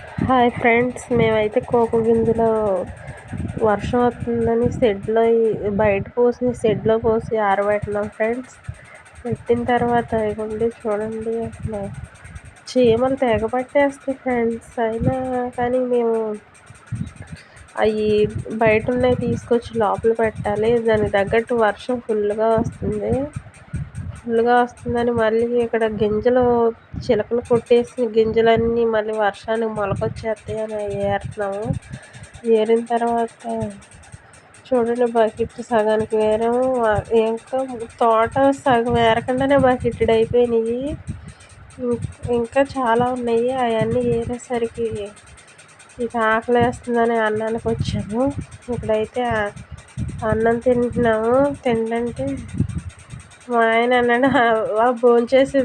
Hi friends మేమైతే cocoa గింజలో వర్షం వస్తుందని షెడ్లో బయట పోసి షెడ్లో పోసి ఆరబెట్టినాం ఫ్రెండ్స్. పెట్టిన తర్వాత ఇవ్వండి చూడండి అసలు చీమలు తెగ పట్టేస్తాయి ఫ్రెండ్స్. అయినా కానీ మేము అవి బయట ఉన్నాయి తీసుకొచ్చి లోపల పెట్టాలి. దానికి తగ్గట్టు వర్షం ఫుల్గా వస్తుంది. ఫుల్గా వస్తుందని మళ్ళీ ఇక్కడ గింజలు చిలకలు కొట్టేసి గింజలన్నీ మళ్ళీ వర్షానికి మొలకొచ్చేస్తాయని ఏరుతున్నాము. ఏరిన తర్వాత చూడండి బకెట్ సగానికి వేరాము. ఇంకా తోట సగం ఏరకుండానే బకెట్టెడ్ అయిపోయినాయి. ఇంకా చాలా ఉన్నాయి. అవన్నీ ఏరేసరికి ఇక ఆకలి వేస్తుందని అన్నానికి వచ్చాము. ఇక్కడైతే అన్నం తింటున్నాము. తింటుంటే మా ఆయన అన్నాడు భోజనం చేసి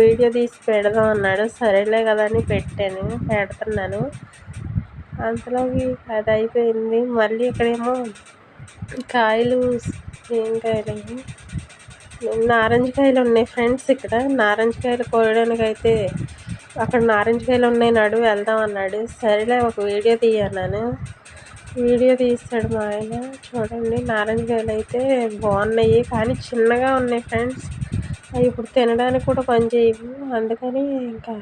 వీడియో తీసి పెడదాం అన్నాడు. సరేలే కదా అని పెట్టాను పెడుతున్నాను. అంతలోకి అది అయిపోయింది. మళ్ళీ ఇక్కడేమో కాయలు ఏం కాయలు నారింజ కాయలు ఉన్నాయి ఫ్రెండ్స్ ఇక్కడ. నారింజ కాయలు కోయడానికి అయితే అక్కడ నారింజ కాయలు ఉన్నాయి నడు వెళ్దాం అన్నాడు. సరేలే ఒక వీడియో తీయన్నాను. వీడియో తీస్తాడు మా ఆయన. చూడండి నారింజ కాయలు అయితే బాగున్నాయి కానీ చిన్నగా ఉన్నాయి ఫ్రెండ్స్. అవి ఇప్పుడు తినడానికి కూడా పనిచేయవు. అందుకని ఇంకా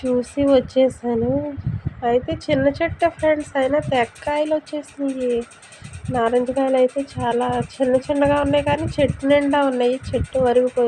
చూసి వచ్చేసాను. అయితే చిన్న చెట్టు ఫ్రెండ్స్ అయినా తెక్కాయలు వచ్చేసినాయి. నారింజ కాయలు అయితే చాలా చిన్న చిన్నగా ఉన్నాయి కానీ చెట్టు నిండా ఉన్నాయి. చెట్టు వరిగిపోయి